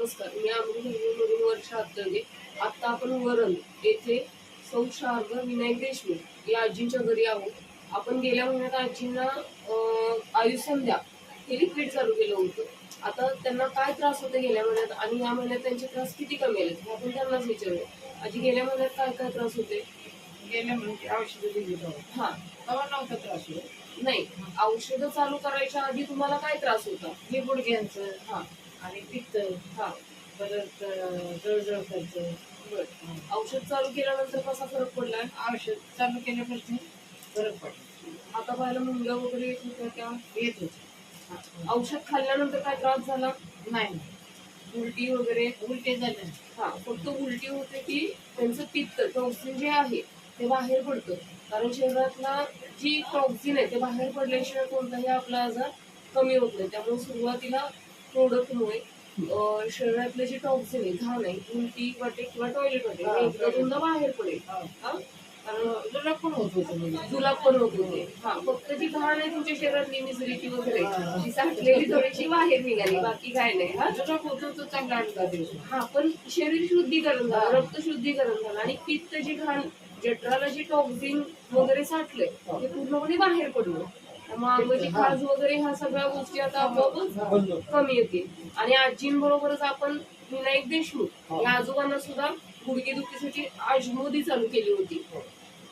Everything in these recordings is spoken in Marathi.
नमस्कार. मी अमृतमधून वर्ष आत्तगे आता आपण वरण येथे सौ शारदा विनायक देशमुख या आजींच्या घरी आहोत. आपण गेल्या महिन्यात आजींना आयुष्यंद्या हे लिक्विड चालू केलं होतं. आता त्यांना काय त्रास होते गेल्या महिन्यात आणि या महिन्यात त्यांचे त्रास किती कमी आले हे आपण त्यांनाच विचारूया. आजी गेल्या महिन्यात काय काय त्रास होते? गेल्या म्हणजे औषधं दिली हा. तेव्हा नव्हता त्रास होत. नाही औषधं चालू करायच्या आधी तुम्हाला काय त्रास होता? हे गुडघ्यांचं. हा. आणि पित्त हा. परत जळजळ बरं. औषध चालू केल्यानंतर कसा फरक पडलाय औषध चालू केल्यापासून फरक पडला. आता पाहिलं मुंग्या वगैरे येत होत्या त्या येत होत. औषध खाल्ल्यानंतर काय त्रास झाला? नाही. उलटी वगैरे उलटे झाले. हा फक्त उलटी होते की त्यांचं पित्त टॉक्सिन जे आहे ते बाहेर पडतं. कारण शरीरातला जी टॉक्सिन आहे ते बाहेर पडल्याशिवाय कोणताही आपला आजार कमी होत नाही. त्यामुळे सुरुवातीला प्रोडक्टमुळे शरीरातले जे टॉक्सिन आहे घाण आहे उलटी वाटे किंवा टॉयलेट वाटे बाहेर पडेल. तुला पण होत होतं म्हणजे? जुलाब पण होत होते? हा फक्त जी घाण आहे तुमच्या शरीरातली मिसरीची वगैरे ती साठलेली थोडीशी बाहेर निघाली बाकी काय नाही. हा? तुला होत होतं? चांगला दिवस हा पण शरीर शुद्धीकरण झालं रक्त शुद्धीकरण झालं आणि पित्त जी घाण जठराला जी टॉक्सिन वगैरे साठले ते पूर्णपणे बाहेर पडलं. त्यामुळे अंगाची खाज वगैरे ह्या सगळ्या गोष्टी आता आपोआपच कमी येतील. आणि आजींबरोबरच आपण विनायक देशमुख या आजोबांना सुद्धा गुडघेदुखीसाठी आजमोदी चालू केली होती.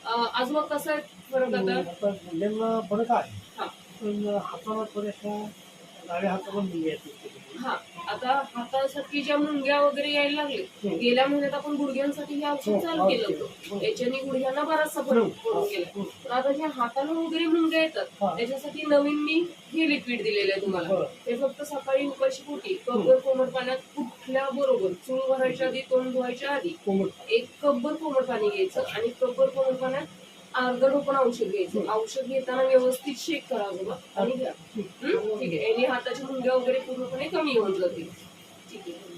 आजोबा कसा आहे फरक आता? फरक आहे हाताला थोड्याशा हा आता हातासाठी ज्या मुंग्या वगैरे यायला लागले गेल्या महिन्यात आपण गुडघ्यांसाठी हे औषध चालू केलं होतं. याच्याने गुडघ्यांना बराचसा फरक पडून गेला. पण आता ज्या हाताला वगैरे मुंग्या येतात हा. त्याच्यासाठी नवीन मी हे लिक्विड दिलेलं आहे तुम्हाला. ते फक्त सकाळी उपाशी पोटी कपभर कोमट पाण्यात उठल्या बरोबर चूळ भरायच्या आधी तोंड धुवायच्या आधी एक कपभर कोमट पाणी घ्यायचं आणि कपभर कोमट पाण्यात अर्ध ढोकण औषध घ्यायचं. औषध घेताना व्यवस्थित शेक करा बाबा आणि घ्या? ठीक आहे. आणि हाताच्या मुंग्या वगैरे पूर्णपणे कमी होऊन जातील. ठीक आहे.